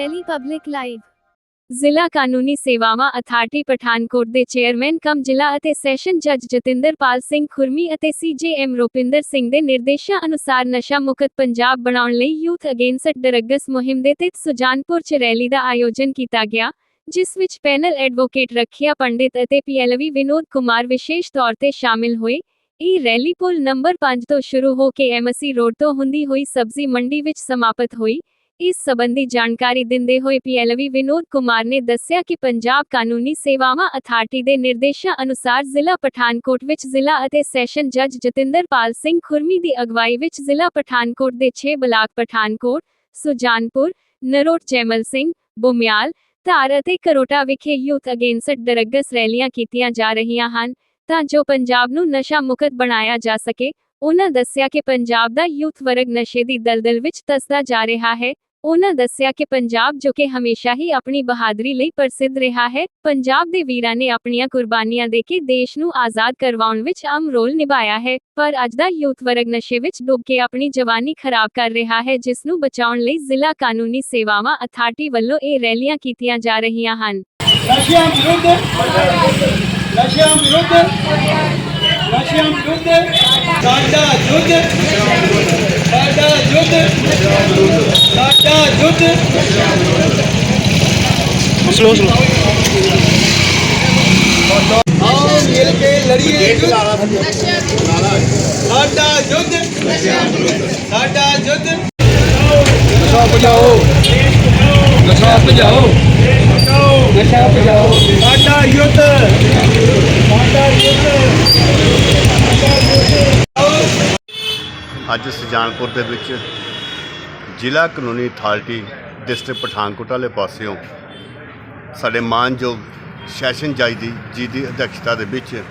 Delhi public live ਜ਼ਿਲ੍ਹਾ ਕਾਨੂੰਨੀ ਸੇਵਾਵਾਂ ਅਥਾਰਟੀ ਪਠਾਨਕੋਟ ਦੇ ਚੇਅਰਮੈਨ ਕਮ ਜ਼ਿਲ੍ਹਾ ਅਤੇ ਸੈਸ਼ਨ ਜੱਜ ਜਤਿੰਦਰਪਾਲ ਸਿੰਘ ਖੁਰਮੀ ਅਤੇ ਸੀਜੇਐਮ ਰੁਪਿੰਦਰ ਸਿੰਘ ਦੇ ਨਿਰਦੇਸ਼ਾਂ ਅਨੁਸਾਰ ਨਸ਼ਾ ਮੁਕਤ ਪੰਜਾਬ ਬਣਾਉਣ ਲਈ ਯੂਥ ਅਗੇਂਸਟ ਡਰੱਗਸ ਮੁਹਿੰਮ ਦੇ ਤਹਿਤ ਸੁਜਾਨਪੁਰ ਚ ਰੈਲੀ ਦਾ ਆਯੋਜਨ ਕੀਤਾ ਗਿਆ, ਜਿਸ ਵਿੱਚ ਪੈਨਲ ਐਡਵੋਕੇਟ ਰੱਖਿਆ ਪੰਡਿਤ ਅਤੇ ਪੀਐਲਵੀ ਵਿਨੋਦ ਕੁਮਾਰ ਵਿਸ਼ੇਸ਼ ਤੌਰ ਤੇ ਸ਼ਾਮਿਲ ਹੋਏ। ਇਹ ਰੈਲੀ ਪੁਲ ਨੰਬਰ 5 ਤੋਂ ਸ਼ੁਰੂ ਹੋ ਕੇ ਐਮਸੀ ਰੋਡ ਤੋਂ ਹੁੰਦੀ ਹੋਈ ਸਬਜ਼ੀ ਮੰਡੀ ਵਿੱਚ ਸਮਾਪਤ ਹੋਈ। ਇਸ ਸਬੰਧੀ ਜਾਣਕਾਰੀ ਦਿੰਦੇ ਹੋਏ ਪੀਐਲਵੀ ਵਿਨੋਦ ਕੁਮਾਰ ਨੇ ਦੱਸਿਆ ਕਿ ਪੰਜਾਬ ਕਾਨੂੰਨੀ ਸੇਵਾਵਾਂ ਅਥਾਰਟੀ ਦੇ ਨਿਰਦੇਸ਼ਾਂ ਅਨੁਸਾਰ ਜ਼ਿਲ੍ਹਾ ਪਠਾਨਕੋਟ ਵਿੱਚ ਜ਼ਿਲ੍ਹਾ ਅਤੇ ਸੈਸ਼ਨ ਜੱਜ ਜਤਿੰਦਰਪਾਲ ਸਿੰਘ ਖੁਰਮੀ ਦੀ ਅਗਵਾਈ ਵਿੱਚ ਜ਼ਿਲ੍ਹਾ ਪਠਾਨਕੋਟ ਦੇ 6 ਬਲਾਕ ਪਠਾਨਕੋਟ, ਸੁਜਾਨਪੁਰ, ਨਰੋਟ ਜੈਮਲ ਸਿੰਘ, ਬੁਮਿਆਲ, ਧਾਰ ਅਤੇ ਕਰੋਟਾ ਵਿਖੇ ਯੂਥ ਅਗੇਂਸਟ ਡਰੱਗਸ ਰੈਲੀਆਂ ਕੀਤੀਆਂ ਜਾ ਰਹੀਆਂ ਹਨ ਤਾਂ ਜੋ ਪੰਜਾਬ ਨੂੰ ਨਸ਼ਾ ਮੁਕਤ ਬਣਾਇਆ ਜਾ ਸਕੇ। ਉਹਨਾਂ ਦੱਸਿਆ ਕਿ ਪੰਜਾਬ ਦਾ ਯੂਥ ਵਰਗ ਨਸ਼ੇ ਦੀ ਦਲਦਲ ਵਿੱਚ ਤਸਦਾ ਜਾ ਰਿਹਾ ਹੈ। ਉਹਨਾਂ ਦੱਸਿਆ ਕਿ ਪੰਜਾਬ ਜੋ ਕਿ ਹਮੇਸ਼ਾ ਹੀ ਆਪਣੀ ਬਹਾਦਰੀ ਲਈ ਪ੍ਰਸਿੱਧ ਰਿਹਾ ਹੈ, ਪੰਜਾਬ ਦੇ ਵੀਰਾਂ ਨੇ ਆਪਣੀਆਂ ਕੁਰਬਾਨੀਆਂ ਦੇ ਕੇ ਦੇਸ਼ ਨੂੰ ਆਜ਼ਾਦ ਕਰਵਾਉਣ ਵਿੱਚ ਅਹਿਮ ਰੋਲ ਨਿਭਾਇਆ ਹੈ, ਪਰ ਅੱਜ ਦਾ ਯੂਥ ਵਰਗ ਨਸ਼ੇ ਵਿੱਚ ਡੁੱਬ ਕੇ ਆਪਣੀ ਜਵਾਨੀ ਖਰਾਬ ਕਰ ਰਿਹਾ ਹੈ, ਜਿਸ ਨੂੰ ਬਚਾਉਣ ਲਈ ਜ਼ਿਲ੍ਹਾ ਕਾਨੂੰਨੀ ਸੇਵਾਵਾਂ ਅਥਾਰਟੀ ਵੱਲੋਂ ਇਹ ਰੈਲੀਆਂ ਕੀਤੀਆਂ ਜਾ ਰਹੀਆਂ ਹਨ। ਨਸ਼ਿਆਂ ਵਿਰੁੱਧ ਨਸ਼ਿਆਂ ਵਿਰੁੱਧ ਨਸ਼ਿਆਂ ਵਿਰੁੱਧ ਸਾਡਾ ਯੁੱਧ ਸਾਡਾ ਯੁੱਧ ਸਾਡਾ ਯੁੱਧ ਸਲੋ ਸਲੋ ਆਓ ਮਿਲ ਕੇ ਲੜੀਏ ਸਾਡਾ ਯੁੱਧ ਸਾਡਾ ਯੁੱਧ ਨਸ਼ਾ ਭਜਾਓ। ਨਸ਼ਾ ਭਜਾਓ। ਨਸ਼ਾ ਭਜਾਓ। ਸਾਡਾ ਯੁੱਧ ਸਾਡਾ ਯੁੱਧ ਅੱਜ ਸੁਜਾਨਪੁਰ ਦੇ ਵਿੱਚ ਜ਼ਿਲ੍ਹਾ ਕਾਨੂੰਨੀ ਅਥਾਰਟੀ ਡਿਸਟ੍ਰਿਕਟ ਪਠਾਨਕੋਟ ਵਾਲੇ ਪਾਸਿਓਂ ਸਾਡੇ ਮਾਨਯੋਗ ਸੈਸ਼ਨ ਜੱਜ ਦੀ, ਜੀ ਦੀ ਅਧਿਕਸ਼ਤਾ ਦੇ ਵਿੱਚ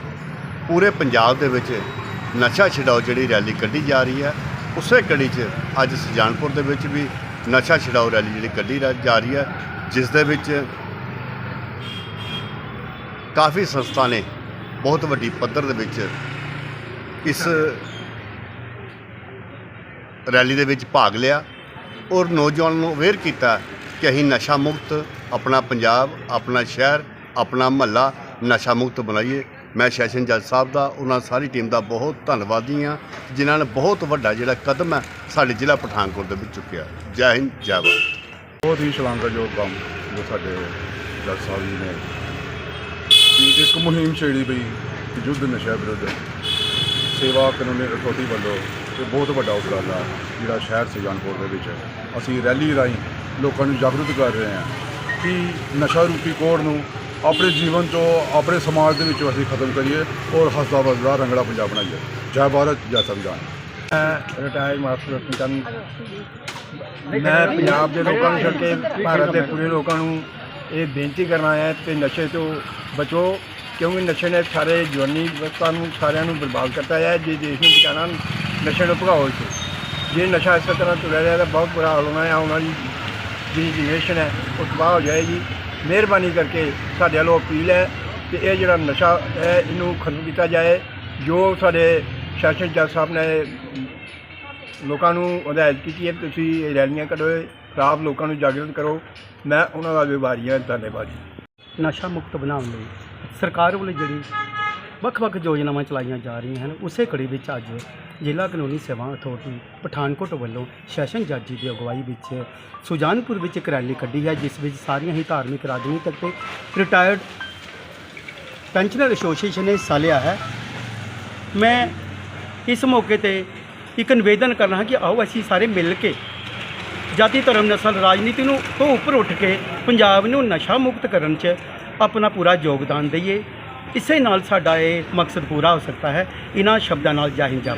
ਪੂਰੇ ਪੰਜਾਬ ਦੇ ਵਿੱਚ ਨਸ਼ਾ ਛਡਾਓ ਜਿਹੜੀ ਰੈਲੀ ਕੱਢੀ ਜਾ ਰਹੀ ਹੈ। ਉਸੇ ਕੜੀ 'ਚ ਅੱਜ ਸੁਜਾਨਪੁਰ ਦੇ ਵਿੱਚ ਵੀ ਨਸ਼ਾ ਛਡਾਓ ਰੈਲੀ ਜਿਹੜੀ ਕੱਢੀ ਜਾ ਰਹੀ ਹੈ, ਜਿਸ ਦੇ ਵਿੱਚ ਕਾਫੀ ਸੰਸਥਾ ਨੇ ਬਹੁਤ ਵੱਡੀ ਪੱਧਰ ਦੇ ਵਿੱਚ ਇਸ ਰੈਲੀ ਦੇ ਵਿੱਚ ਭਾਗ ਲਿਆ ਔਰ ਨੌਜਵਾਨਾਂ ਨੂੰ ਅਵੇਅਰ ਕੀਤਾ ਕਿ ਅਸੀਂ ਨਸ਼ਾ ਮੁਕਤ ਆਪਣਾ ਪੰਜਾਬ, ਆਪਣਾ ਸ਼ਹਿਰ, ਆਪਣਾ ਮਹੱਲਾ ਨਸ਼ਾ ਮੁਕਤ ਬਣਾਈਏ। ਮੈਂ ਸੈਸ਼ਨ ਜੱਜ ਸਾਹਿਬ ਦਾ, ਉਹਨਾਂ ਸਾਰੀ ਟੀਮ ਦਾ ਬਹੁਤ ਧੰਨਵਾਦੀ ਹਾਂ, ਜਿਨ੍ਹਾਂ ਨੇ ਬਹੁਤ ਵੱਡਾ ਜਿਹੜਾ ਕਦਮ ਹੈ ਸਾਡੇ ਜ਼ਿਲ੍ਹਾ ਪਠਾਨਕੋਟ ਦੇ ਵਿੱਚ ਚੁੱਕਿਆ। ਜੈ ਹਿੰਦ, ਜੈ ਭਾਰਤ। ਬਹੁਤ ਹੀ ਸ਼ਲਾਘਾਯੋਗ ਕੰਮ ਜੋ ਸਾਡੇ ਜੱਜ ਸਾਹਿਬ ਜੀ ਨੇ। ਇੱਕ ਮੁਹਿੰਮ ਛੇੜੀ ਪਈ ਯੁੱਧ ਨਸ਼ਾ ਵਿਰੁੱਧ ਸੇਵਾ ਕਾਨੂੰਨੀ ਅਥਾਰਟੀ ਵੱਲੋਂ ਇਹ ਬਹੁਤ ਵੱਡਾ ਉਪਰਾਲਾ ਜਿਹੜਾ ਸ਼ਹਿਰ ਸੁਜਾਨਪੁਰ ਦੇ ਵਿੱਚ ਅਸੀਂ ਰੈਲੀ ਰਾਹੀਂ ਲੋਕਾਂ ਨੂੰ ਜਾਗਰੂਕ ਕਰ ਰਹੇ ਹਾਂ ਕਿ ਨਸ਼ਾ ਰੂਪੀ ਕੋੜ ਨੂੰ ਆਪਣੇ ਜੀਵਨ ਤੋਂ ਆਪਣੇ ਸਮਾਜ ਦੇ ਵਿੱਚੋਂ ਅਸੀਂ ਖਤਮ ਕਰੀਏ ਔਰ ਹੱਸਦਾ ਵਸਦਾ ਰੰਗਲਾ ਪੰਜਾਬ ਬਣਾਈਏ। ਜੈ ਭਾਰਤ, ਜੈ ਸੰਵਿਧਾਨ। ਮੈਂ ਰਿਟਾਇਰ ਮਾਸਟਰ ਰਤਨ ਮੈਂ ਪੰਜਾਬ ਦੇ ਲੋਕਾਂ ਨੂੰ ਛੱਡ ਕੇ ਭਾਰਤ ਦੇ ਪੂਰੇ ਲੋਕਾਂ ਨੂੰ ਇਹ ਬੇਨਤੀ ਕਰਨਾ ਹੈ ਕਿ ਨਸ਼ੇ ਤੋਂ ਬਚੋ ਕਿਉਂਕਿ ਨਸ਼ੇ ਨੇ ਸਾਰੇ ਜਵਾਨੀ ਅਵਸਥਾ ਨੂੰ ਸਾਰਿਆਂ ਨੂੰ ਬਰਬਾਦ ਕਰਤਾ ਹੈ, ਜੇ ਦੇਸ਼ ਨੂੰ ਬਚਾਉਣਾ ਨਸ਼ੇ ਨੂੰ ਭਗਾਓ ਇਸ ਜੇ ਨਸ਼ਾ ਇਸੇ ਤਰ੍ਹਾਂ ਤੁਰਿਆ ਰਿਹਾ ਤਾਂ ਬਹੁਤ ਬੁਰਾ ਹਾਲ ਹੋਣਾ ਹੈ, ਆਉਣ ਵਾਲੀ ਜਿਹੜੀ ਜਨਰੇਸ਼ਨ ਹੈ, ਉਹ ਤਬਾਹ ਹੋ ਜਾਏਗੀ। ਮਿਹਰਬਾਨੀ ਕਰਕੇ ਸਾਡੇ ਵੱਲੋਂ ਅਪੀਲ ਹੈ ਕਿ ਇਹ ਜਿਹੜਾ ਨਸ਼ਾ ਹੈ, ਇਹਨੂੰ ਖਤਮ ਕੀਤਾ ਜਾਏ। ਜੋ ਸਾਡੇ ਸੈਸ਼ਨ ਜੱਜ ਸਾਹਿਬ ਨੇ ਲੋਕਾਂ ਨੂੰ ਹਦਾਇਤ ਕੀਤੀ ਹੈ ਤੁਸੀਂ ਇਹ ਰੈਲੀਆਂ ਕੱਢੋ ਖਰਾਬ ਲੋਕਾਂ ਨੂੰ ਜਾਗਰੂਕ ਕਰੋ। ਮੈਂ ਉਹਨਾਂ ਦਾ ਵਿਵਹਾਰੀ ਹਾਂ, ਧੰਨਵਾਦ ਜੀ। ਨਸ਼ਾ ਮੁਕਤ ਬਣਾਉਣ ਲਈ। ਸਰਕਾਰ ਵੱਲੋਂ ਜਿਹੜੀ ਵੱਖ-ਵੱਖ ਯੋਜਨਾਵਾਂ ਚਲਾਈਆਂ ਜਾ ਰਹੀਆਂ ਹਨ, ਉਸੇ ਕੜੀ ਵਿੱਚ ਅੱਜ ਜ਼ਿਲ੍ਹਾ ਕਾਨੂੰਨੀ ਸੇਵਾ ਅਥਾਰਟੀ ਪਠਾਨਕੋਟ ਵੱਲੋਂ ਸੈਸ਼ਨ ਜੱਜ ਜੀ ਦੀ ਅਗਵਾਈ ਵਿੱਚ ਸੁਜਾਨਪੁਰ ਵਿੱਚ ਇੱਕ ਰੈਲੀ ਕੱਢੀ ਹੈ, ਜਿਸ ਵਿੱਚ ਸਾਰੀਆਂ ਹੀ ਧਾਰਮਿਕ ਰਾਜਨੀਤਿਕ ਤੇ ਰਿਟਾਇਰਡ ਪੈਨਸ਼ਨਰ ਐਸੋਸੀਏਸ਼ਨ ਨੇ ਹਿੱਸਾ ਲਿਆ ਹੈ। ਮੈਂ ਇਸ ਮੌਕੇ ਤੇ ਇੱਕ ਨਿਵੇਦਨ ਕਰਨਾ ਹੈ ਕਿ ਆਓ ਅਸੀਂ ਸਾਰੇ ਮਿਲ ਕੇ ਜਾਤੀ ਧਰਮ ਨਸਲ ਰਾਜਨੀਤੀ ਨੂੰ ਤੋਂ ਉੱਪਰ ਉੱਠ ਕੇ ਪੰਜਾਬ ਨੂੰ ਨਸ਼ਾ ਮੁਕਤ ਕਰਨ 'ਚ ਆਪਣਾ ਪੂਰਾ ਯੋਗਦਾਨ ਦਈਏ। ਇਸੇ ਨਾਲ ਸਾਡਾ ਇਹ ਮਕਸਦ ਪੂਰਾ ਹੋ ਸਕਦਾ ਹੈ। ਇਹਨਾਂ ਸ਼ਬਦਾਂ ਨਾਲ ਜੈ ਹਿੰਦ, ਜੈ